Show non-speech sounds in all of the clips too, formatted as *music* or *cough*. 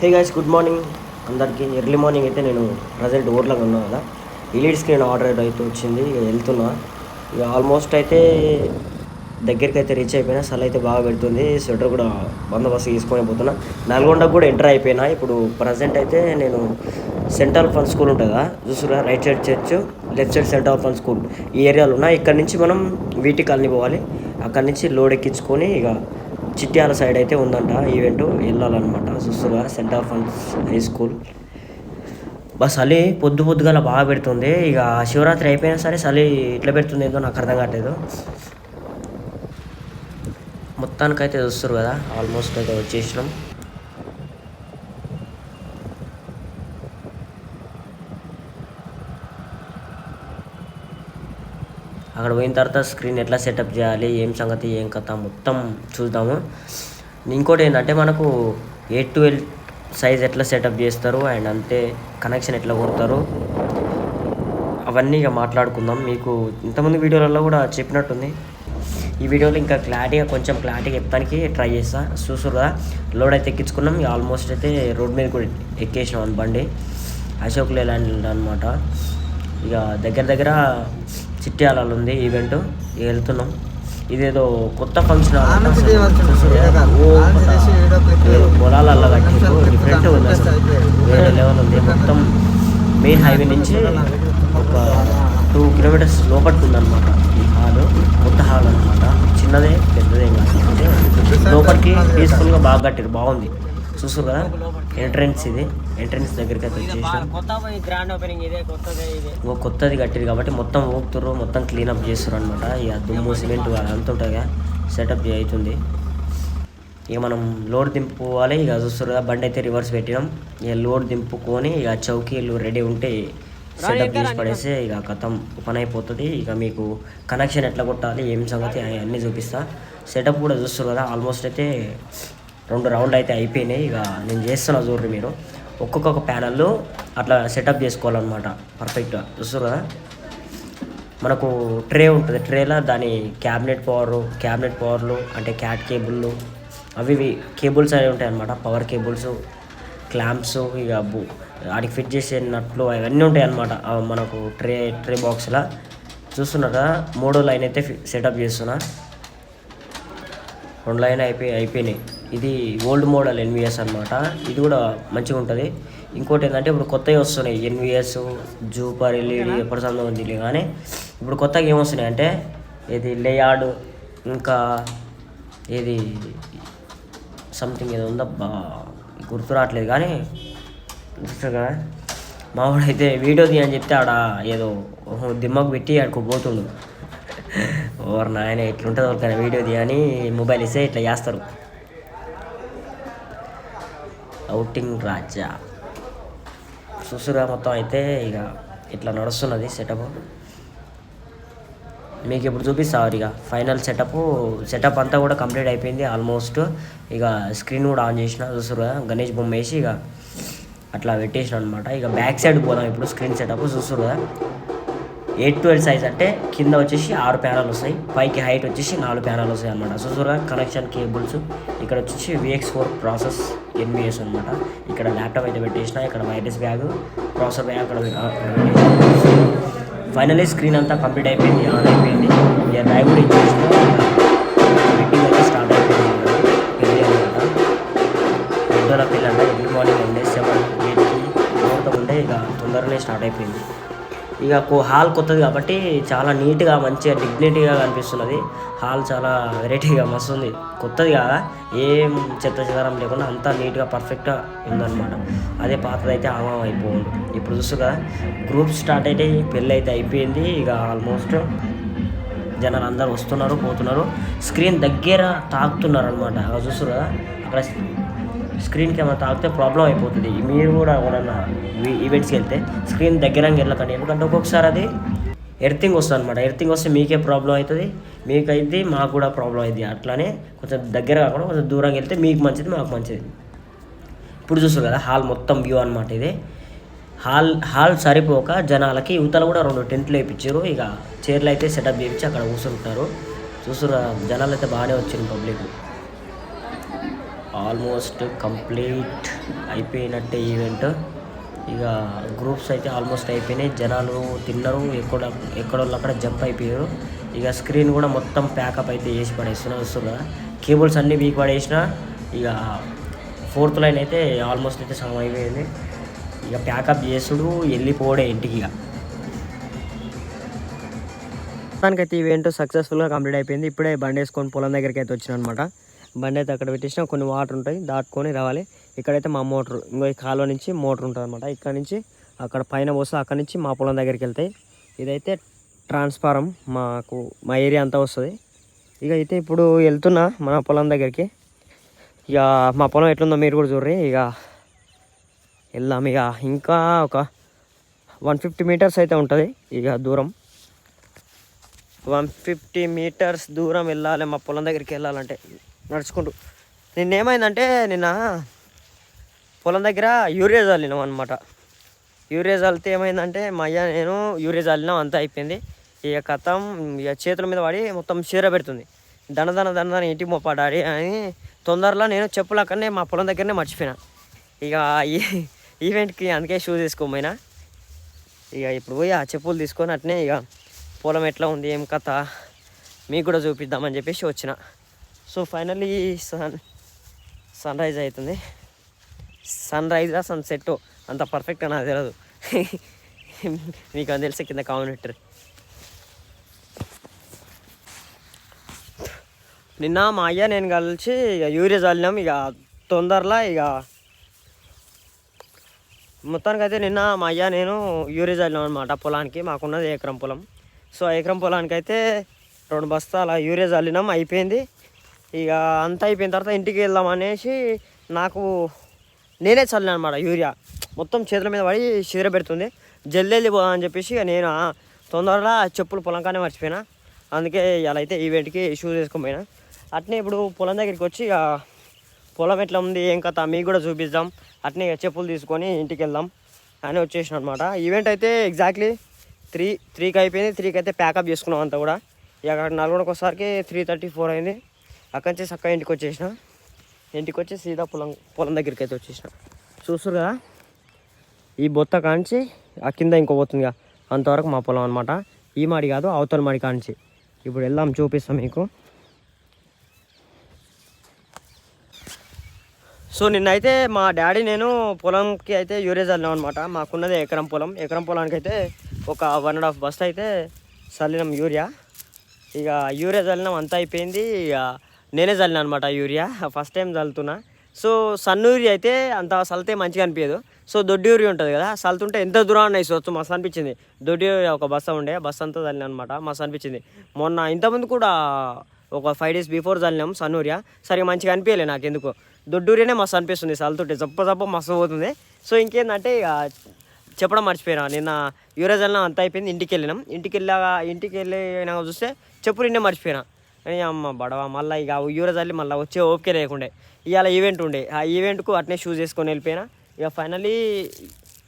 హే guys good morning అందరికీ early morning అయితే నేను ప్రజెంట్ ఊర్లో ఉన్నా కదా. ఎల్ఈడి స్క్రీన్ ఆర్డర్ అయితే వచ్చింది ఇక వెళ్తున్నా. ఇక ఆల్మోస్ట్ అయితే దగ్గరికి అయితే రీచ్ అయిపోయినా సల్ అయితే బాగా పెడుతుంది. స్వెటర్ కూడా బందోబస్తు తీసుకొని పోతున్నా. నల్గొండకు కూడా ఎంటర్ అయిపోయినా. ఇప్పుడు ప్రజెంట్ అయితే నేను సెంట్రల్ ఫన్ స్కూల్ ఉంటుందా చూసుకురా right side church left side central fun school ఈ ఏరియాలో ఉన్నా. ఇక్కడ నుంచి మనం వీటి కాలనీ పోవాలి. అక్కడ నుంచి లోడ్ ఎక్కించుకొని ఇక చిట్యాల సైడ్ అయితే ఉందంట. ఈవెంట్ వెళ్ళాలన్నమాట. చూస్తుగా centre funds high school bus చలి పొద్దు పొద్దుగల బాగా పెడుతుంది. ఇక శివరాత్రి అయిపోయినా సరే చలి ఇట్లా పెడుతుంది ఏందో నాకు అర్థం కావట్లేదు. మొత్తానికైతే చూస్తారు కదా. ఆల్మోస్ట్ అయితే వచ్చేసినాం. అక్కడ పోయిన తర్వాత స్క్రీన్ ఎట్లా సెటప్ చేయాలి ఏం సంగతి ఏం కథ మొత్తం చూద్దాము. ఇంకోటి ఏంటంటే మనకు ఎయిట్ ట్వెల్వ్ సైజ్ ఎట్లా సెటప్ చేస్తారు అండ్ అంతే కనెక్షన్ ఎట్లా కొడతారు. అవన్నీ ఇక మాట్లాడుకుందాం. మీకు ఇంతమంది వీడియోలలో కూడా చెప్పినట్టుంది. ఈ వీడియోలో ఇంకా క్లారిటీగా కొంచెం క్లారిటీగా చెప్పడానికి ట్రై చేస్తా. చూసారు కదా? లోడ్ అయితే ఎక్కించుకున్నాం. ఆల్మోస్ట్ అయితే రోడ్ మీద కూడా ఎక్కేసినాం అని బండి. అశోక్ లేలాండ్ అనమాట. ఇక దగ్గర దగ్గర చిట్యాలలో ఉంది ఈవెంట్. వెళ్తున్నాం ఇదేదో కొత్త ఫంక్షన్ కట్టిండ్రు. కొంచెం డిఫరెంట్ ఉంది. వేరే లెవెల్ ఉంది. మొత్తం మెయిన్ హైవే నుంచి ఒక టూ కిలోమీటర్స్ లోపలికి ఉందన్నమాట ఈ హాల్. కొత్త హాల్ అనమాట చిన్నదే పెద్దదే కాదు. లోపలికి పీస్ఫుల్గా బాగా కట్టారు బాగుంది. చూస్తారు కదా ఎంట్రన్స్ ఇది. ఎంట్రన్స్ దగ్గరికి అయితే వచ్చేసాం. కొత్తదే ఇదే ఇంకో కొత్తది కట్టిరు కాబట్టి మొత్తం ఊపుతుర్రు మొత్తం క్లీనప్ చేస్తారు అనమాట ఇక దుమ్ము సిమెంట్ అంత ఉంటుంది సెటప్ అవుతుంది ఇక మనం లోడ్ దింపుకోవాలి ఇక చూస్తారు కదా బండి అయితే రివర్స్ పెట్టినాం. ఇక లోడ్ దింపుకొని ఇక చౌకీలు రెడీ ఉంటే సెటప్ చేసి పడేస్తే ఇక కథం పని అయిపోతుంది ఇక మీకు కనెక్షన్ ఎట్లా కొట్టాలి ఏం సంగతి అన్నీ చూపిస్తా. సెటప్ కూడా చూస్తారు కదా ఆల్మోస్ట్ అయితే రెండు రౌండ్ అయితే అయిపోయినాయి. ఇక నేను చేస్తున్నా చూడండి మీరు. ఒక్కొక్క ప్యానల్లో అట్లా సెటప్ చేసుకోవాలన్నమాట. పర్ఫెక్ట్గా చూస్తారు కదా మనకు ట్రే ఉంటుంది. ట్రేలో దాని క్యాబినెట్ పవర్ క్యాబినెట్ పవర్లు అంటే క్యాట్ కేబుల్లు అవి ఇవి కేబుల్స్ అనేవి ఉంటాయి అన్నమాట. పవర్ కేబుల్స్ క్లాంప్స్ ఇక బు వాటికి ఫిట్ చేసే నట్లు అవన్నీ ఉంటాయి అన్నమాట. మనకు ట్రే ట్రే బాక్స్లో చూస్తున్నారా? మూడో లైన్ అయితే సెటప్ చేస్తున్నా. రెండు లైన్ అయిపోయి అయిపోయినాయి. ఇది ఓల్డ్ మోడల్ ఎన్విఎస్ అనమాట ఇది కూడా మంచిగా ఉంటుంది. ఇంకోటి ఏంటంటే ఇప్పుడు కొత్తవి వస్తున్నాయి. ఎన్విఎస్ జూపర్ ఎల్ఈడి ఎప్పటి సంబంధం ఉంది కానీ ఇప్పుడు కొత్తగా ఏమొస్తున్నాయి అంటే ఇది లేయార్డ్ ఇంకా ఏది సంథింగ్ ఏదో ఉందబ్బా గుర్తు రావట్లేదు కానీ చూస్తారు కదా? మావాడైతే వీడియో తీయని చెప్తే ఆడ ఏదో దిమ్మకు పెట్టి ఆడుకో పోతుండు. ఓర్ నాయన ఇట్లుంటుంది వాళ్ళకైనా వీడియో తీయని మొబైల్ ఇస్తే ఇట్లా చేస్తారు. అవుటింగ్ రాజా. చూసురా మొత్తం అయితే ఇక ఇట్లా నడుస్తున్నది సెటప్ మీకు ఇప్పుడు చూపిస్తారు ఇక ఫైనల్ సెటప్ సెటప్ అంతా కూడా కంప్లీట్ అయిపోయింది ఆల్మోస్ట్ ఇక స్క్రీన్ కూడా ఆన్ చేసిన చూసురా గణేష్ బొమ్మ వేసి ఇక అట్లా పెట్టేసిన అనమాట ఇక బ్యాక్ సైడ్ పోదాం ఇప్పుడు స్క్రీన్ సెటప్ చూసురా ఎయిట్ ట్వెల్వ్ సైజ్ అంటే కింద వచ్చేసి ఆరు ప్యానల్ వస్తాయి పైకి హైట్ వచ్చేసి నాలుగు ప్యానల్ వస్తాయి అనమాట చూసురా కనెక్షన్ కేబుల్స్ ఇక్కడ వచ్చేసి విఎక్స్ ఫోర్ ప్రాసెస్ ఎన్విఎస్ అనమాట ఇక్కడ ల్యాప్టాప్ అయితే పెట్టేసిన ఇక్కడ వైర్లెస్ బ్యాగ్ ప్రాసెసర్ బ్యాగ్ అక్కడ ఫైనలీ స్క్రీన్ అంతా కంప్లీట్ అయిపోయింది ఆన్ అయిపోయింది. ఇక డ్రైవ్ కూడా ఇచ్చేసిన మీటింగ్ అయితే స్టార్ట్ అయిపోయింది పెళ్ళి అనమాట పెద్దల పెళ్ళి అంటే ఎర్లీ మార్నింగ్ ఉండే సెవెన్ ఎయిట్కి ముహూర్తం ఉండే ఇక తొందరనే స్టార్ట్ అయిపోయింది. ఇక కో- హాల్ కొత్తది కాబట్టి చాలా నీట్గా మంచిగా డిగ్నిటీగా కనిపిస్తున్నది. హాల్ చాలా వెరైటీగా మస్తు ఉంది కొత్తది కాదా? ఏం చెత్త చెదారం లేకుండా అంతా నీట్గా పర్ఫెక్ట్గా ఉందన్నమాట. అదే పాతది అయితే ఆమం అయిపోయింది. ఇప్పుడు చూస్తూ కదా గ్రూప్ స్టార్ట్ అయితే పెళ్ళి అయితే అయిపోయింది. ఇక ఆల్మోస్ట్ జనాలు అందరూ వస్తున్నారు పోతున్నారు. స్క్రీన్ దగ్గర తాకుతున్నారు అనమాట అక్కడ చూస్తారు కదా అక్కడ స్క్రీన్కి ఏమైనా తాకితే ప్రాబ్లం అయిపోతుంది. మీరు కూడా ఎవరన్నా ఈవెంట్స్కి వెళ్తే స్క్రీన్ దగ్గరంగా వెళ్ళకండి. ఎందుకంటే ఒక్కొక్కసారి అది ఎర్తింగ్ వస్తుంది అనమాట ఎర్తింగ్ వస్తే మీకే ప్రాబ్లం అవుతుంది. మీకు అయితే మాకు కూడా ప్రాబ్లం అయింది. అట్లానే కొంచెం దగ్గర కాకుండా కొంచెం దూరంగా వెళ్తే మీకు మంచిది మాకు మంచిది. ఇప్పుడు చూస్తారు కదా హాల్ మొత్తం వ్యూ అనమాట ఇది. హాల్ హాల్ సరిపోక జనాలకి యువతలు కూడా రెండు టెంట్లు వేయించారు ఇక చైర్లు అయితే సెటప్ చేయించి అక్కడ కూర్చుంటారు చూస్తున్న జనాలు అయితే బాగానే వచ్చింది పబ్లిక్ ఆల్మోస్ట్ కంప్లీట్ అయిపోయినట్టే ఈవెంట్. ఇక గ్రూప్స్ అయితే ఆల్మోస్ట్ అయిపోయినాయి. జనాలు తిన్నారు. ఎక్కడ ఎక్కడో అక్కడ జంప్ అయిపోయారు. ఇక స్క్రీన్ కూడా మొత్తం ప్యాకప్ అయితే చేసి పడేస్తున్నా వస్తున్నా. కేబుల్స్ అన్నీ వీక్ పడేసిన ఇక ఫోర్త్ లైన్ అయితే ఆల్మోస్ట్ అయితే సగం అయిపోయింది. ఇక ప్యాకప్ చేసుడు వెళ్ళిపోవడే ఇంటికి ఇక. మొత్తానికైతే ఈవెంట్ సక్సెస్ఫుల్గా కంప్లీట్ అయిపోయింది. ఇప్పుడే బండి వేసుకొని పొలం దగ్గరికి అయితే వచ్చిన అనమాట బండి అయితే అక్కడ పెట్టేసిన కొన్ని వాటర్ ఉంటాయి దాటుకొని రావాలి. ఇక్కడైతే మా మోటర్ ఇంకో ఈ కాలువ నుంచి మోటార్ ఉంటుంది అనమాట ఇక్కడ నుంచి అక్కడ పైన పోస్తే అక్కడ నుంచి మా పొలం దగ్గరికి వెళ్తాయి. ఇదైతే ట్రాన్స్ఫారం మాకు మా ఏరియా అంతా వస్తుంది. ఇక అయితే ఇప్పుడు వెళ్తున్నా మన పొలం దగ్గరికి. ఇక మా పొలం ఎట్లుందో మీరు కూడా చూడరు ఇక వెళ్దాం. ఇక ఇంకా ఒక వన్ ఫిఫ్టీ మీటర్స్ అయితే ఉంటుంది ఇక దూరం. వన్ ఫిఫ్టీ మీటర్స్ దూరం వెళ్ళాలి మా పొలం దగ్గరికి వెళ్ళాలంటే. నడుచుకుంటూ. నిన్న ఏమైందంటే నిన్న పొలం దగ్గర యూరియా చల్లినాం అనమాట యూరియా చల్లితే ఏమైందంటే మా అయ్య నేను యూరియా చల్లినాం అంతా అయిపోయింది. ఇక కథం ఇక చేతుల మీద పడి మొత్తం చీర పెడుతుంది. దండదన్న దండదనం ఇంటి మొప్పాడాడి అని తొందరలో నేను చెప్పులు అక్కడనే మా పొలం దగ్గరనే మర్చిపోయినా. ఇక ఈ ఈవెంట్కి అందుకే షూస్ తీసుకోపోయినా ఇక ఇప్పుడు పోయి ఆ చెప్పులు తీసుకొని అట్నే ఇక పొలం ఎట్లా ఉంది ఏం కథ మీకు కూడా చూపిద్దామని చెప్పేసి వచ్చిన. So finally sun sunrise అవుతుంది. సన్ రైజా సన్ సెట్. అంత పర్ఫెక్ట్గా నాకు తెలియదు మీకు అది తెలిసి కింద కామెంటర్ నిన్న మా అయ్య నేను కలిసి ఇక యూరియా చల్లినాం. ఇక తొందరలో ఇక మొత్తానికి అయితే నిన్న మా అయ్య నేను యూరియా చల్లినాం అనమాట పొలానికి. మాకున్నది ఎకరం పొలం. సో ఆ ఎకరం పొలానికి అయితే రెండు బస్తాల యూరియా చల్లినాం. అయిపోయింది. ఇక అంతా అయిపోయిన తర్వాత ఇంటికి వెళ్దాం అనేసి నాకు నేనే చల్లిన అనమాట యూరియా. మొత్తం చేతుల మీద పడి చీర పెడుతుంది. జల్దీ వెళ్ళిపోదాం అని చెప్పేసి ఇక నేను తొందరగా చెప్పులు పొలంకానే మర్చిపోయినా. అందుకే ఇలా అయితే ఈవెంట్కి షూస్ వేసుకొని పోయినా. అట్నే ఇప్పుడు పొలం దగ్గరికి వచ్చి ఇక పొలం ఎట్లా ఉంది ఏం కథ మీకు కూడా చూపిద్దాం. అట్నే ఇక చెప్పులు తీసుకొని ఇంటికి వెళ్దాం అని వచ్చేసిన అనమాట ఈవెంట్ అయితే ఎగ్జాక్ట్లీ త్రీ త్రీకి అయిపోయింది. త్రీకి అయితే ప్యాకప్ చేసుకున్నాం అంతా కూడా. ఇక అక్కడ ఒకసారికి త్రీ థర్టీ ఫోర్ అయింది. అక్కడి నుంచి చక్కగా ఇంటికి వచ్చేసిన. ఇంటికి వచ్చి సీదా పొలం పొలం దగ్గరికి అయితే వచ్చేసిన. చూస్తారు కదా? ఈ బొత్త కాంచి ఆ కింద ఇంకో పోతుందిగా అంతవరకు మా పొలం అనమాట ఈ మాడి కాదు అవతల మాడి కాంచి. ఇప్పుడు వెళ్దాం చూపిస్తాం మీకు. సో నిన్నైతే మా డాడీ నేను పొలంకి అయితే యూరియా వెళ్ళాం అనమాట మాకున్నది ఎకరం పొలం. ఎకరం పొలానికి అయితే ఒక వన్ అండ్ హాఫ్ బస్తా అయితే చల్లినాం యూరియా. ఇక యూరియా చల్లినాం అంతా అయిపోయింది. ఇక నేనే చల్లిన అనమాట యూరియా. ఫస్ట్ టైం చల్లుతున్నా సో సన్నూరి యూరియా అయితే అంత చల్లితే మంచిగా అనిపించదు సో దొడ్డి యూరియా ఉంటుంది కదా చల్లుతుంటే ఎంత దూరం వేసుకోవచ్చు మస్తు అనిపించింది. దొడ్డి యూరియా ఒక బస్స ఉండే బస్సు అంతా చల్లిన అనమాట మస్తు అనిపించింది. మొన్న ఇంతకుముందు కూడా ఒక ఫైవ్ డేస్ బిఫోర్ చల్లినాం సన్నూరియా సరిగా మంచిగా అనిపించలే నాకు ఎందుకో దొడ్డూరినే మస్తు అనిపిస్తుంది చల్లుతుంటే జప్ప జప్ప మస్తు పోతుంది. సో ఇంకేందంటే ఇక చెప్పడం మర్చిపోయినా నిన్న యూరియా వెళ్ళినా అంత అయిపోయింది ఇంటికి వెళ్ళినాం ఇంటికి వెళ్ళాక ఇంటికి వెళ్ళినాక చూస్తే చెప్పు నిన్నే మర్చిపోయినా. కానీ అమ్మ బడవ మళ్ళీ ఇక యూరేజ్ చల్లి మళ్ళీ వచ్చే ఓపిక లేకుండే. ఇవాళ ఈవెంట్ ఉండే. ఆ ఈవెంట్కు అట్నే షూస్ వేసుకొని వెళ్ళిపోయినా. ఇక ఫైనలీ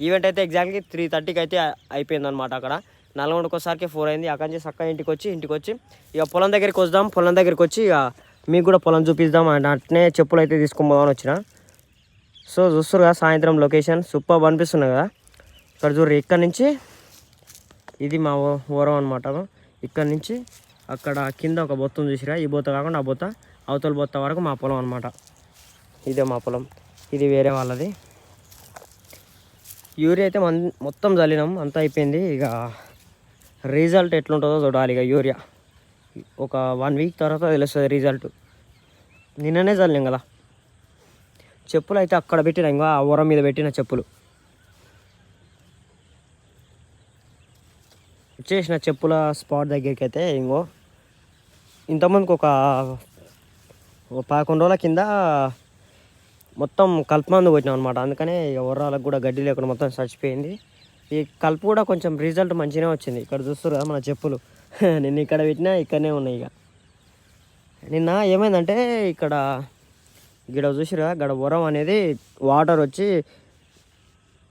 ఈవెంట్ అయితే ఎగ్జాక్ట్లీ త్రీ థర్టీకి అయితే అయిపోయింది అనమాట అక్కడ. నల్గొండకి ఒకసారికి ఫోర్ అయింది. అక్కడి నుంచి చక్కగా ఇంటికి వచ్చి ఇంటికి వచ్చి ఇక పొలం దగ్గరికి వద్దాం పొలం దగ్గరికి వచ్చి ఇక మీకు కూడా పొలం చూపిద్దాం అండ్ అట్నే చెప్పులు అయితే తీసుకొని పోదామని వచ్చిన. సో చూస్తారు కదా సాయంత్రం లొకేషన్ సూపర్ అనిపిస్తున్నాయి కదా. ఇక్కడ చూడరు ఇక్కడ నుంచి ఇది మా ఊరం ఓరం అనమాట ఇక్కడ నుంచి అక్కడ కింద ఒక బొత్త చూసిరా? ఈ బొత్త కాకుండా ఆ బొత్త అవతల బొత్త వరకు మా పొలం అనమాట ఇదే మా పొలం. ఇది వేరే వాళ్ళది. యూరియా అయితే మన్ మొత్తం చల్లినాం. అంతా అయిపోయింది. ఇక రిజల్ట్ ఎట్లుంటుందో చూడాలి ఇక యూరియా. ఒక వన్ వీక్ తర్వాత తెలుస్తుంది రిజల్ట్. నిన్ననే చల్లినాం కదా. చెప్పులు అయితే అక్కడ పెట్టిన ఇంకా ఆ ఊరం మీద పెట్టిన చెప్పులు. వచ్చేసిన చెప్పుల స్పాట్ దగ్గరికి అయితే ఇంకో ఇంతమందికి ఒక పదకొండు రోజుల కింద మొత్తం కలుపు మందు కొట్టినాం అనమాట అందుకనే ఇక ఉర్రాలకు కూడా గడ్డి లేకుండా మొత్తం చచ్చిపోయింది. ఈ కలుపు కూడా కొంచెం రిజల్ట్ మంచిగానే వచ్చింది. ఇక్కడ చూస్తారు కదా మన చెప్పులు. *laughs* నిన్న ఇక్కడ పెట్టినా ఇక్కడనే ఉన్నాయి ఇక. నిన్న ఏమైందంటే ఇక్కడ ఇక్కడ చూసిరా గడ ఉరం అనేది వాటర్ వచ్చి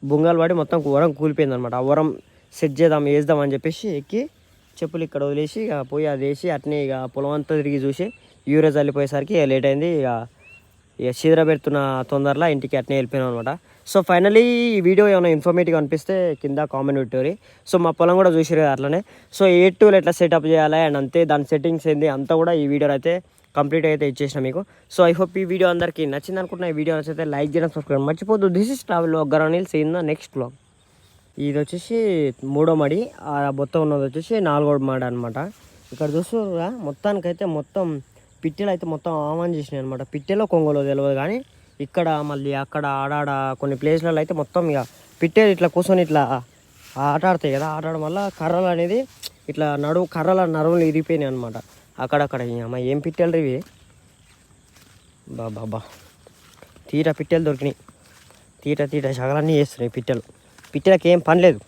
బుంగాలు పడి మొత్తం ఉరం కూలిపోయింది అనమాట ఆ ఉరం సెట్ చేద్దాం వేద్దాం అని చెప్పేసి ఎక్కి చెప్పులు ఇక్కడ వదిలేసి ఇక పోయి అది వేసి అట్నే ఇక పొలం అంతా తిరిగి చూసి యూరియా చల్లిపోయేసరికి లేట్ అయింది. ఇక ఇక చీదర పెడుతున్న తొందరలో ఇంటికి అట్నే వెళ్ళిపోయాను అనమాట సో ఫైనలీ ఈ వీడియో ఏమైనా ఇన్ఫర్మేటివ్ అనిపిస్తే కింద కామెంట్ పెట్టేవారు. సో మా పొలం కూడా చూసారు కదా అట్లనే. సో ఏ టూల్ ఎట్లా సెటప్ చేయాలి అండ్ అంతే దాని సెట్టింగ్స్ ఏంది అంతా కూడా ఈ వీడియోలో అయితే కంప్లీట్ అయితే ఇచ్చేసిన మీకు. సో ఐ హోప్ ఈ వీడియో అందరికీ నచ్చింది అనుకుంటున్నా. ఈ వీడియో నచ్చితే లైక్ చేయడం సబ్స్క్రైబ్ మర్చిపోద్దు this is travel గరానిల్ see in the next blog ఇది వచ్చేసి మూడో మడి. ఆ మొత్తం ఉన్నది వచ్చేసి నాలుగో మడి అనమాట ఇక్కడ చూస్తున్నారా మొత్తానికైతే మొత్తం పిట్టెలు అయితే మొత్తం ఆమాన్ చేసినాయి అనమాట పిట్టెలో కొంగలో తెలియదు కానీ ఇక్కడ మళ్ళీ అక్కడ ఆడాడ కొన్ని ప్లేస్లలో అయితే మొత్తం ఇక పిట్టెలు ఇట్లా కూర్చొని ఇట్లా ఆట ఆడతాయి కదా ఆట ఆడడం వల్ల కర్రలు అనేది ఇట్లా నడువు కర్రల నడువులు ఇరిగిపోయినాయి అనమాట అక్కడక్కడ ఈ అమ్మ ఏం పిట్టెలు ఇవి? బాబా తీట పిట్టెలు దొరికినాయి. తీట తీట సగలన్నీ చేస్తున్నాయి పిట్టెలు. పిట్టెలకి ఏం పని లేదు.